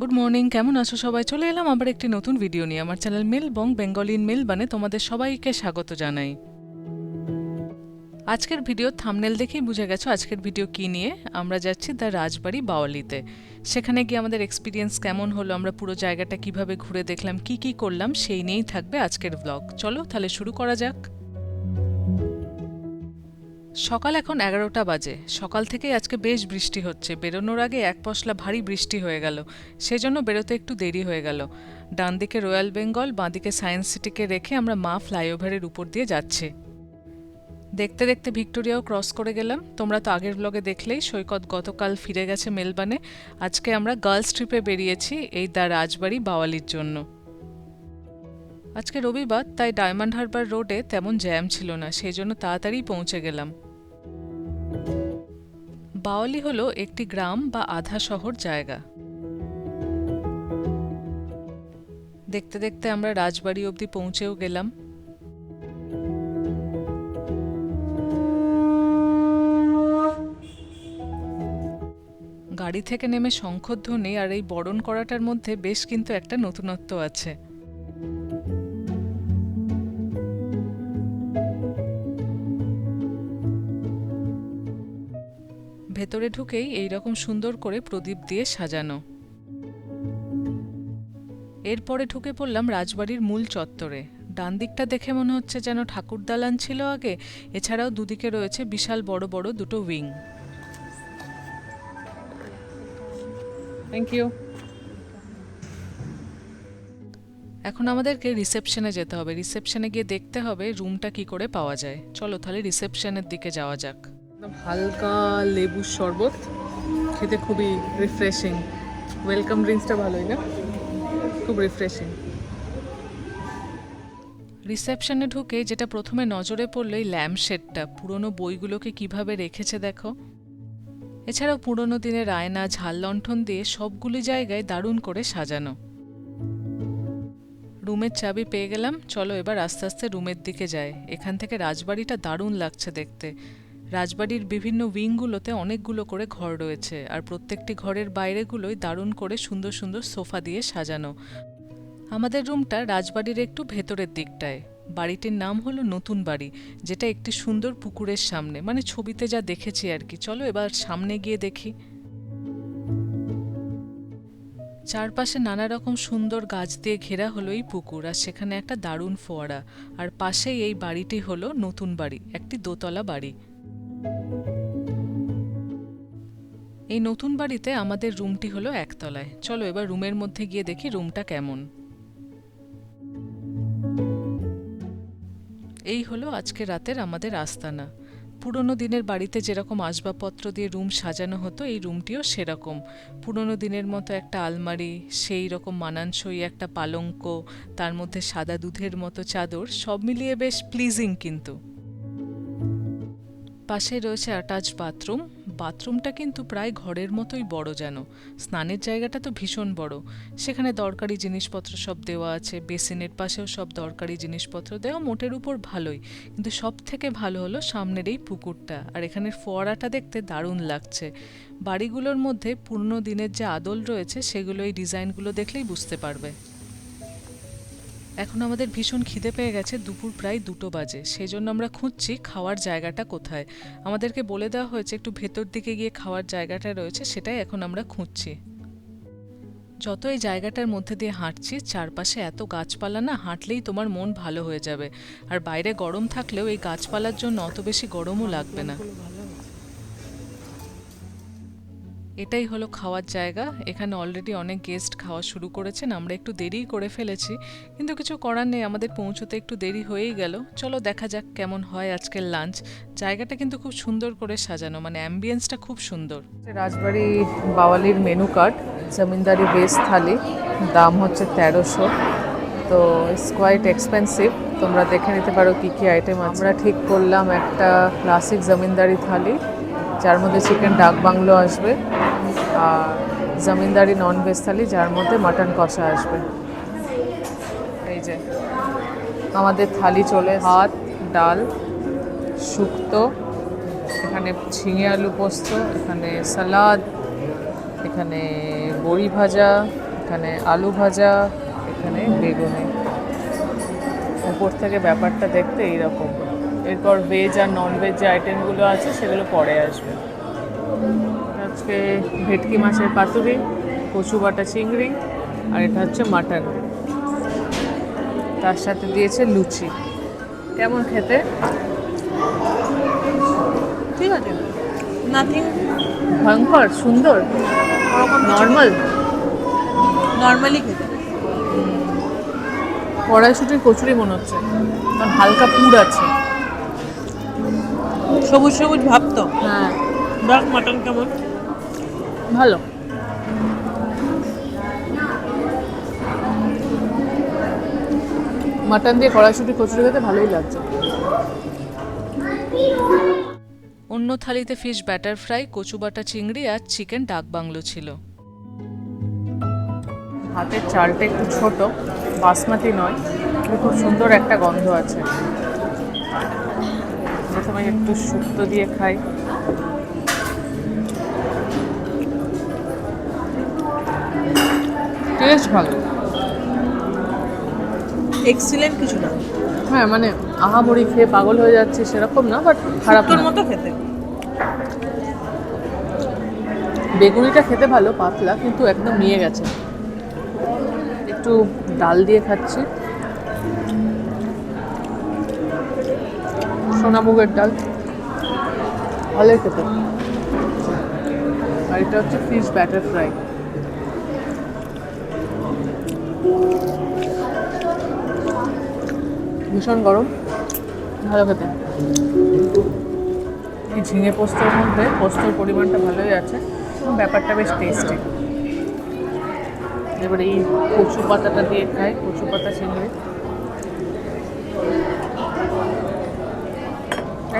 Good morning কেমন আছো সবাই? চলে এলাম আবার একটি নতুন ভিডিও নিয়ে। আমার চ্যানেল মেল বং বেঙ্গলি ইন মেল বানে তোমাদের সবাইকে স্বাগত জানাই। আজকের ভিডিও থামনেল দেখেই বুঝে গেছো আজকের ভিডিও কি নিয়ে। আমরা যাচ্ছি দ্য রাজবাড়ি বাওয়ালিতে। সেখানে গিয়ে আমাদের এক্সপিরিয়েন্স কেমন হলো, আমরা পুরো জায়গাটা কীভাবে ঘুরে দেখলাম, কি কি করলাম, সেই নিয়েই থাকবে আজকের ব্লগ চলো তাহলে শুরু করা যাক। সকাল এখন এগারোটা বাজে। সকাল থেকেই আজকে বেশ বৃষ্টি হচ্ছে। বেরোনোর আগে এক পশলা ভারী বৃষ্টি হয়ে গেল। সেজন্য বেরোতে একটু দেরি হয়ে গেল। ডান দিকে রয়্যাল বেঙ্গল বাঁ দিকে সায়েন্স সিটিকে রেখে আমরা মা ফ্লাইওভারের উপর দিয়ে যাচ্ছি। দেখতে দেখতে ভিক্টোরিয়াও ক্রস করে গেলাম। তোমরা তো আগের ব্লগে দেখলেই সৈকত গতকাল ফিরে গেছে মেলবানে আজকে আমরা গার্লস ট্রিপে বেরিয়েছি এই দ্য রাজবাড়ি বাওয়ালির জন্য। আজকে রবিবার, তাই ডায়মন্ড হারবার রোডে তেমন জ্যাম ছিল না সেই জন্য তাড়াতাড়ি পৌঁছে গেলাম। বাওয়ালি হলো একটি গ্রাম বা আধা শহর জায়গা। দেখতে দেখতে আমরা রাজবাড়ি অবধি পৌঁছেও গেলাম। গাড়ি থেকে নেমে শঙ্খধ্বনি আর এই বরণ করাটার মধ্যে বেশ কিন্তু একটা নতুনত্ব আছে। ভেতরে ঢুকেই এই রকম সুন্দর করে প্রদীপ দিয়ে সাজানো। এরপরে ঢুকে পড়লাম রাজবাড়ির মূল চত্বরে। ডান দিকটা দেখে মনে হচ্ছে যেন ঠাকুর দালান ছিল আগে এছাড়াও দুদিকে রয়েছে বিশাল বড় বড় দুটো উইং। থ্যাংক ইউ এখন আমাদেরকে রিসেপশনে যেতে হবে। রিসেপশনে গিয়ে দেখতে হবে রুমটা কি করে পাওয়া যায়। চলো তাহলে রিসেপশনের দিকে যাওয়া যাক। হালকা লেবুর শরবত। খেতে খুবই রিফ্রেশিং ওয়েলকাম ড্রিঙ্কসটা ভালোই না? খুব রিফ্রেশিং রিসেপশনে ঢুকে যেটা প্রথমে নজরে পড়ল এই ল্যাম্প শেডটা পুরনো বইগুলোকে কীভাবে রেখেছে দেখো? এছাড়াও পুরনো দিনের আয়না, ঝাল লণ্ঠন দিয়ে সবগুলি জায়গায় দারুণ করে সাজানো। রুমের চাবি পেয়ে গেলাম। চলো এবার আস্তে আস্তে রুমের দিকে যাই। এখান থেকে রাজবাড়িটা দারুণ লাগছে দেখতে। রাজবাড়ির বিভিন্ন উইংগুলোতে অনেকগুলো করে ঘর রয়েছে, আর প্রত্যেকটি ঘরের বাইরেগুলোই দারুণ করে সুন্দর সুন্দর সোফা দিয়ে সাজানো। আমাদের রুমটা রাজবাড়ির একটু ভেতরের দিকটায়। বাড়িটির নাম হলো নতুন বাড়ি, যেটা একটি সুন্দর পুকুরের সামনে মানে ছবিতে যা দেখেছি আর কি। চলো এবার সামনে গিয়ে দেখি। চারপাশে নানা রকম সুন্দর গাছ দিয়ে ঘেরা হলো এই পুকুর, আর সেখানে একটা দারুণ ফোয়ারা। আর পাশেই এই বাড়িটি হলো নতুন বাড়ি, একটি দোতলা বাড়ি। এই নতুন বাড়িতে আমাদের রুমটি হলো একতলায়। চলো এবার রুমের মধ্যে গিয়ে দেখি রুমটা কেমন। এই হলো আজকে রাতের আমাদের আস্তানা। পুরনো দিনের বাড়িতে যেরকম আসবাবপত্র দিয়ে রুম সাজানো হতো, এই রুমটিও সেরকম। পুরনো দিনের মতো একটা আলমারি, সেই রকম মানানসই একটা পালঙ্ক, তার মধ্যে সাদা দুধের মতো চাদর, সব মিলিয়ে বেশ প্লিজিং কিন্তু। পাশে রয়েছে অ্যাটাচ বাথরুম বাথরুমটা কিন্তু প্রায় ঘরের মতোই বড় যেন। স্নানের জায়গাটা তো ভীষণ বড়। সেখানে দরকারি জিনিসপত্র সব দেওয়া আছে। বেসিনের পাশেও সব দরকারি জিনিসপত্র দেওয়া মোটের উপর ভালোই। কিন্তু সব থেকে ভালো হলো সামনের এই পুকুরটা। আর এখানের ফোয়ারাটা দেখতে দারুণ লাগছে। বাড়িগুলোর মধ্যে পুরনো দিনের যে আদল রয়েছে, সেগুলো এই ডিজাইনগুলো দেখলেই বুঝতে পারবে। এখন আমাদের ভীষণ খিদে পেয়ে গেছে, দুপুর প্রায় দুটো বাজে। সেই জন্য আমরা খুঁজছি খাওয়ার জায়গাটা কোথায়। আমাদেরকে বলে দেওয়া হয়েছে, একটু ভেতর দিকে গিয়ে খাওয়ার জায়গাটা রয়েছে, সেটাই এখন আমরা খুঁজছি। যত এই জায়গাটার মধ্যে দিয়ে হাঁটছি, চারপাশে এত গাছপালা না, হাঁটলেই তোমার মন ভালো হয়ে যাবে। আর বাইরে গরম থাকলেও এই গাছপালার জন্য অত বেশি গরমও লাগবে না। এটাই হলো খাওয়ার জায়গা। এখানে অলরেডি অনেক গেস্ট খাওয়া শুরু করেছেন, আমরা একটু দেরিই করে ফেলেছি, কিন্তু কিছু করার নেই, আমাদের পৌঁছতে একটু দেরি হয়েই গেল। চলো দেখা যাক কেমন হয় আজকের লাঞ্চ জায়গাটা কিন্তু খুব সুন্দর করে সাজানো মানে অ্যাম্বিয়েন্সটা খুব সুন্দর। Rajbari বাওয়ালির menu card zamindari base thali, দাম হচ্ছে তেরোশো। তো ইটস কোয়াইট এক্সপেন্সিভ তোমরা দেখে নিতে পারো কী কী আইটেম আমরা ঠিক করলাম একটা ক্লাসিক জমিনদারি থালি, যার মধ্যে চিকেন ডাক বাংলো আসবে। জমিনদারি নন ভেজ থালি, যার মধ্যে মাটন কষা আসবে। এই যে, আমাদের থালি চলে ভাত ডাল, শুক্তো, এখানে ঝিঙে আলু পোস্ত, এখানে সালাদ, এখানে বড়ি ভাজা, এখানে আলু ভাজা, এখানে বেগুনি। উপর থেকে ব্যাপারটা দেখতে এইরকম। এরপর ভেজ আর নন ভেজ যে আইটেমগুলো আছে, সেগুলো পরে আসবে। আজকে ভেটকি মাছের পাতুরি কচু বাটা চিংড়ি আর এটা হচ্ছে মাটন। তার সাথে দিয়েছে লুচি। কেমন খেতে? ঠিক আছে। নাথিং ভয়ঙ্কর সুন্দর নর্মাল। নর্মালি খেতে। কড়াইশুটির কচুরি মনে হচ্ছে কারণ হালকা পুর আছে। সবুজ সবুজ ভাবতো হ্যাঁ। ডাক মাটন কেমন? ভালো। মাটন দিয়ে কড়াইশুটি কচুরি খেতে ভালোই লাগছে। অন্য থালিতে ফিশ ব্যাটার ফ্রাই কচু বাটা চিংড়ি আর চিকেন ডাক বাংলো ছিল। হাতের চালটা একটু ছোট বাসমতি নয় খুব সুন্দর একটা গন্ধ আছে। প্রথমে একটু শুক্তো দিয়ে খাই। টেস্ট ভালো। এক্সিলেন্ট কিছু না। হ্যাঁ মানে আহামরি খেয়ে পাগল হয়ে যাচ্ছে সেরকম না বাট খারাপ তোর মতো খেতে। বেগুনিটা খেতে ভালো পাতলা কিন্তু একদম নিয়ে গেছে। একটু ডাল দিয়ে খাচ্ছি। সোনামুগের ডাল। ভালোই খেতে। আর এটা হচ্ছে ফিশ ব্যাটার ফ্রাই ভীষণ গরম। ভালো খেতে। এই ঝিঙে পোস্তর মধ্যে পোস্তর পরিমাণটা ভালোই আছে। ব্যাপারটা বেশ টেস্টি এবারে এই কচু পাতাটা দিয়ে খাই, কচু পাতা চিংড়ি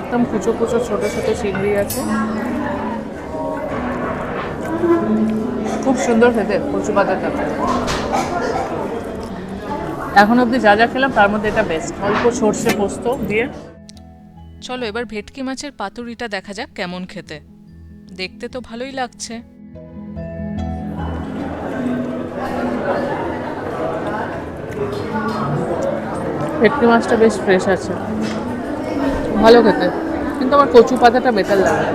একদম কুচো কুচো, ছোট ছোট চিংড়ি আছে। খুব সুন্দর খেতে কচু পাতাটা। এখন অবধি যা যা খেলাম তার মধ্যে এটা বেস্ট অল্প সর্ষে পোস্ত দিয়ে। চলো এবার ভেটকি মাছের পাতুরিটা দেখা যাক কেমন খেতে। দেখতে তো ভালোই লাগছে। ভেটকি মাছটা বেশ ফ্রেশ আছে। ভালো খেতে। কিন্তু আমার কচু পাতাটা বেটার লাগে।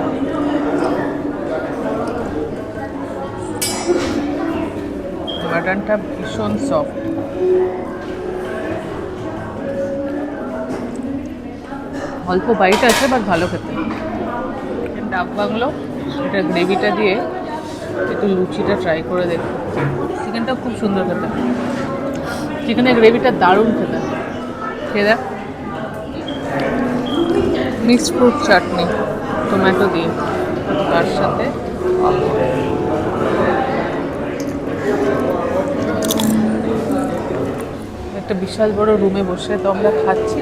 মাটনটা ভীষণ সফট অল্প বাইট আছে বাট ভালো খেতে। ডাব বাংলো এটা গ্রেভিটা দিয়ে একটু লুচিটা ট্রাই করে দেখো। চিকেনটা খুব সুন্দর খেতে। চিকেনের গ্রেভিটা দারুণ খেতে। খেয়ে দেখ। মিক্সড ফ্রুট চাটনি টমেটো দিয়ে। তার সাথে একটা বিশাল বড় রুমে বসে তো আমরা খাচ্ছি।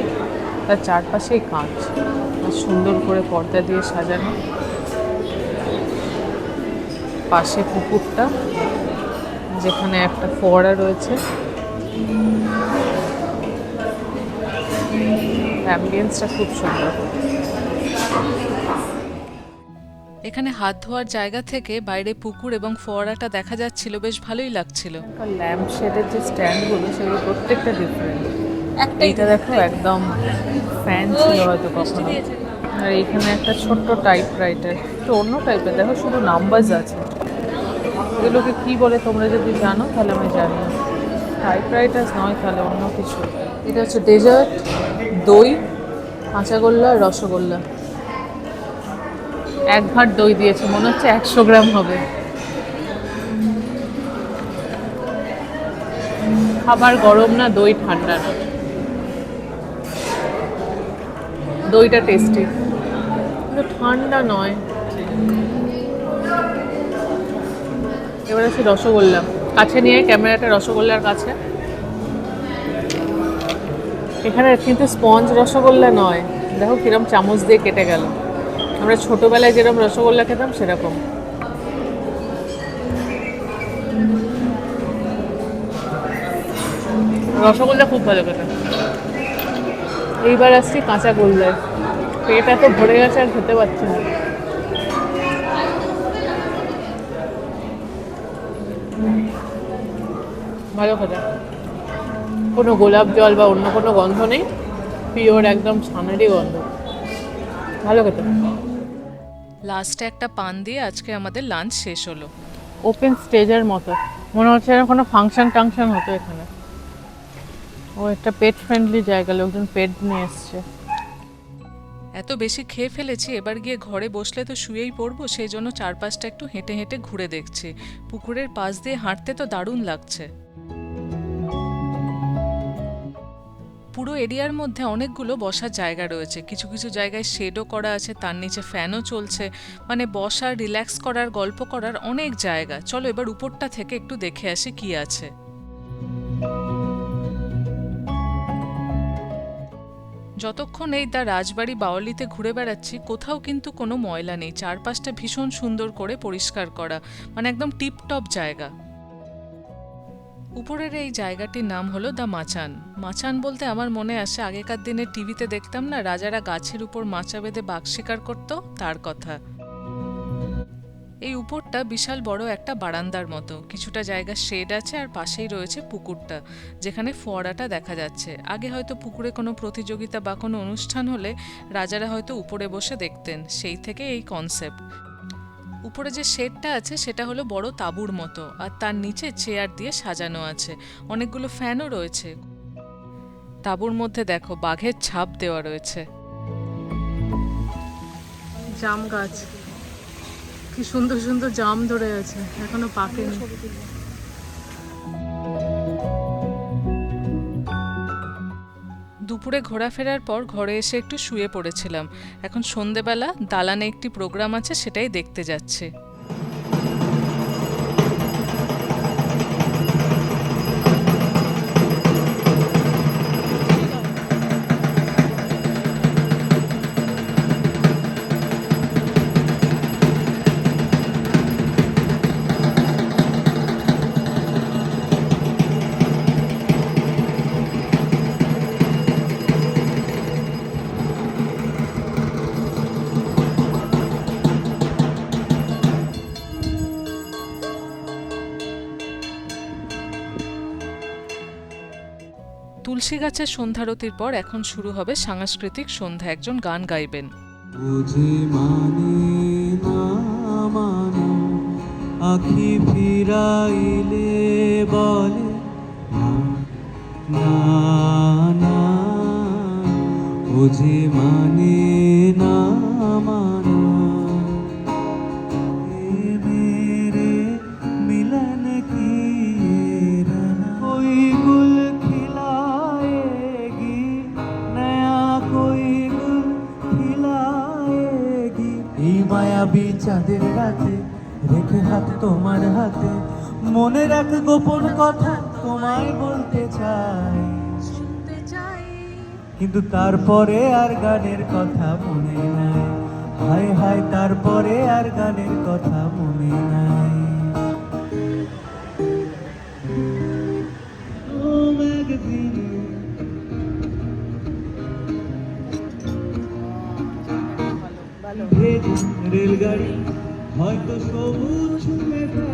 তার চারপাশেই কাঁচ। আর সুন্দর করে পর্দা দিয়ে সাজানো। পাশে পুকুরটা যেখানে একটা ফোয়ারা রয়েছে। অ্যাম্বিয়েন্সটা খুব সুন্দর। এখানে হাত ধোয়ার জায়গা থেকে বাইরে পুকুর এবং ফোয়ারাটা দেখা যাচ্ছিল বেশ ভালোই লাগছিল। ল্যাম্প শেডের যে স্ট্যান্ডগুলো সেগুলো প্রত্যেকটা ডিফারেন্ট এইটা দেখো একদম ফ্যান ছিল হয়তো কখনো। আর এইখানে একটা ছোট্ট টাইপ রাইটার একটু অন্য টাইপের দেখো শুধু নাম্বারস আছে। এগুলোকে কি বলে তোমরা যদি জানো তাহলে আমি জানি। টাইপ রাইটার্স নয় তাহলে অন্য কিছু। এটা হচ্ছে ডেজার্ট দই কাঁচাগোল্লা রসগোল্লা। এক ভাট দই দিয়েছে মনে হচ্ছে একশো গ্রাম হবে। খাবার গরম না দই ঠান্ডা না। দইটা টেস্টি ঠান্ডা নয়। এবার আছে রসগোল্লা। কাছে নিয়ে ক্যামেরাটা রসগোল্লার কাছে। এখানে কিন্তু স্পঞ্জ রসগোল্লা নয়। দেখো কিরম চামচ দিয়ে কেটে গেল। আমরা ছোটবেলায় যেরকম রসগোল্লা খেতাম, সেরকম। রসগোল্লা খুব ভালো খেতে এইবার আসছি কাঁচা গোল্লায়। পেট এত ভরে গেছে আর খেতে পারছি না। ভালো কথা কোনো গোলাপ জল বা অন্য কোনো গন্ধ নেই পিওর একদম ছানারই গন্ধ। ভালো খেতে। লাস্টে একটা পান দিয়ে আজকে আমাদের লাঞ্চ শেষ হলো। ওপেন স্টেজের মতো। মনে হচ্ছে কোনো ফাংশন টাংশন হতো এখানে। ও একটা পেট ফ্রেন্ডলি জায়গা, লোকজন পেট নিয়ে এসছে। এত বেশি খেয়ে ফেলেছি, এবার গিয়ে ঘরে বসলে তো শুয়েই পড়ব সেই জন্য চারপাশটা একটু হেঁটে হেঁটে ঘুরে দেখছি। পুকুরের পাশ দিয়ে হাঁটতে তো দারুণ লাগছে। পুরো এরিয়ার মধ্যে অনেকগুলো বসার জায়গা রয়েছে। কিছু কিছু জায়গায় শেডও করা আছে, তার নিচে ফ্যানও চলছে। মানে বসার রিল্যাক্স করার, গল্প করার অনেক জায়গা। চলো এবার উপরটা থেকে একটু দেখে আসি কি আছে। যতক্ষণ এই দা রাজবাড়ি বাওয়ালিতে ঘুরে বেড়াচ্ছি, কোথাও কিন্তু কোনো ময়লা নেই। চারপাশটা ভীষণ সুন্দর করে পরিষ্কার করা। মানে একদম টিপটপ জায়গা। উপরের এই জায়গাটির নাম হলো দ্য মাচান। মাচান বলতে আমার মনে আসে, আগেকার দিনে টিভিতে দেখতাম না, রাজারা গাছের উপর মাচা বেঁধে বাঘ শিকার করতো? তার কথা। এই উপরটা বিশাল বড় একটা বারান্দার মতো। কিছুটা জায়গা শেড আছে আর পাশেই রয়েছে পুকুরটা, যেখানে ফোয়ারাটা দেখা যাচ্ছে। আগে হয়তো পুকুরে কোনো প্রতিযোগিতা বা কোনো অনুষ্ঠান হলে রাজারা হয়তো উপরে বসে দেখতেন, সেই থেকে এই কনসেপ্ট উপরে যে শেডটা আছে, সেটা হলো বড় তাঁবুর মতো, আর তার নিচে চেয়ার দিয়ে সাজানো আছে। অনেকগুলো ফ্যানও রয়েছে। তাঁবুর মধ্যে দেখো, বাঘের ছাপ দেওয়া রয়েছে। জাম গাছ। কি সুন্দর সুন্দর জাম ধরে আছে, এখনও পাকেনি। দুপুরে ঘোরাফেরার পর ঘরে এসে একটু শুয়ে পড়েছিলাম। এখন সন্ধেবেলা, দালানে একটি প্রোগ্রাম আছে, সেটাই দেখতে যাচ্ছে। তুলসী গাছের সন্ধ্যারতির পর এখন শুরু হবে সাংস্কৃতিক সন্ধ্যা। একজন গান গাইবেন। বুঝি মানে না মানো বলে, না না মানো মায়াবী চাঁদের রাতে রেখে হাত তোমার হাতে। মনে রাখ গোপন কথা তোমায় বলতে চাই। কিন্তু তারপরে আর গানের কথা মনে নাই। হায় হায় তারপরে আর গানের কথা মনে নাই। রেলগাড়ি হয়তো সবুজ ফেলে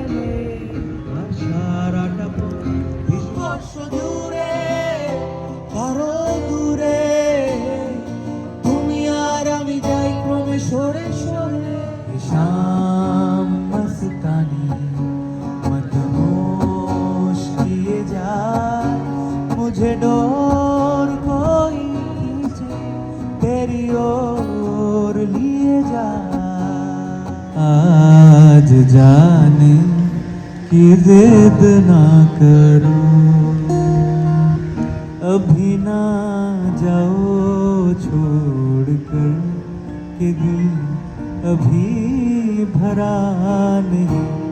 আর সারাটা পথ দূরে। आज जाने की जिद ना करो अभी ना जाओ छोड़ कर के दिल अभी भरा नहीं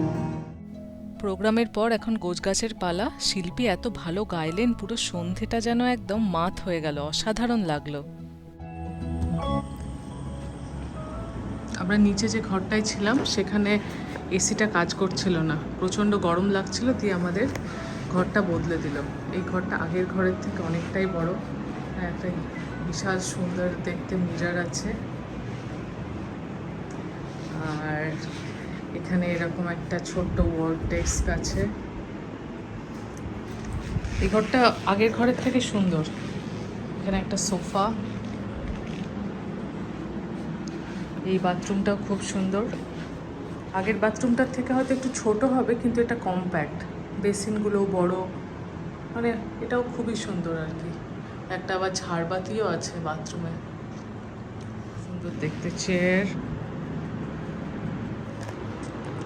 প্রোগ্রামের পর এখন গোছগাছের পালা শিল্পী এত ভালো গাইলেন পুরো সন্ধেটা যেন একদম মাত হয়ে গেল অসাধারণ লাগলো আমরা নিচে যে ঘরটায় ছিলাম, সেখানে এসিটা কাজ করছিল না। প্রচণ্ড গরম লাগছিল, দিয়ে আমাদের ঘরটা বদলে দিল। এই ঘরটা আগের ঘরের থেকে অনেকটাই বড়। একটা বিশাল সুন্দর দেখতে মিরার আছে। আর এখানে এরকম একটা ছোট্ট ওয়ার্ক ডেস্ক আছে। এই ঘরটা আগের ঘরের থেকে সুন্দর। এখানে একটা সোফা এই বাথরুমটাও খুব সুন্দর। আগের বাথরুমটার থেকে হয়তো একটু ছোট হবে, কিন্তু এটা কম্প্যাক্ট বেসিনগুলোও বড়। মানে এটাও খুবই সুন্দর আর কি। একটা আবার ঝাড়বাতিও আছে বাথরুমে। সুন্দর দেখতে চেয়ার।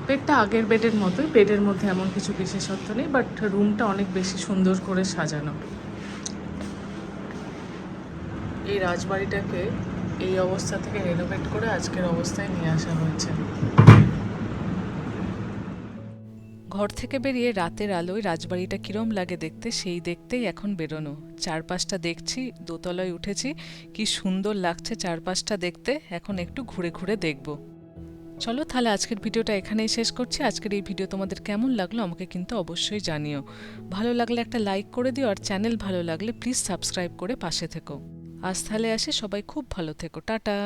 বেডটা আগের বেডের মতোই। বেডের মধ্যে এমন কিছু বিশেষত্ব নেই, বাট রুমটা অনেক বেশি সুন্দর করে সাজানো। এই রাজবাড়িটাকে এই অবস্থা থেকে রেনোভেট করে আজকের অবস্থায় নিয়ে আসা হয়েছে। ঘর থেকে বেরিয়ে রাতের আলোয় রাজবাড়িটা কিরম লাগে দেখতে, সেই দেখতেই এখন বেরোনো। চারপাশটা দেখছি, দোতলায় উঠেছি, কি সুন্দর লাগছে চারপাশটা দেখতে, এখন একটু ঘুরে ঘুরে দেখব। চলো তাহলে আজকের ভিডিওটা এখানেই শেষ করছি। আজকের এই ভিডিও তোমাদের কেমন লাগল আমাকে কিন্তু অবশ্যই জানিও। ভালো লাগলে একটা লাইক করে দিও, আর চ্যানেল ভালো লাগলে প্লিজ সাবস্ক্রাইব করে পাশে থেকো। আজ তাহলে আসে সবাই খুব ভালো থেকো। টাটা।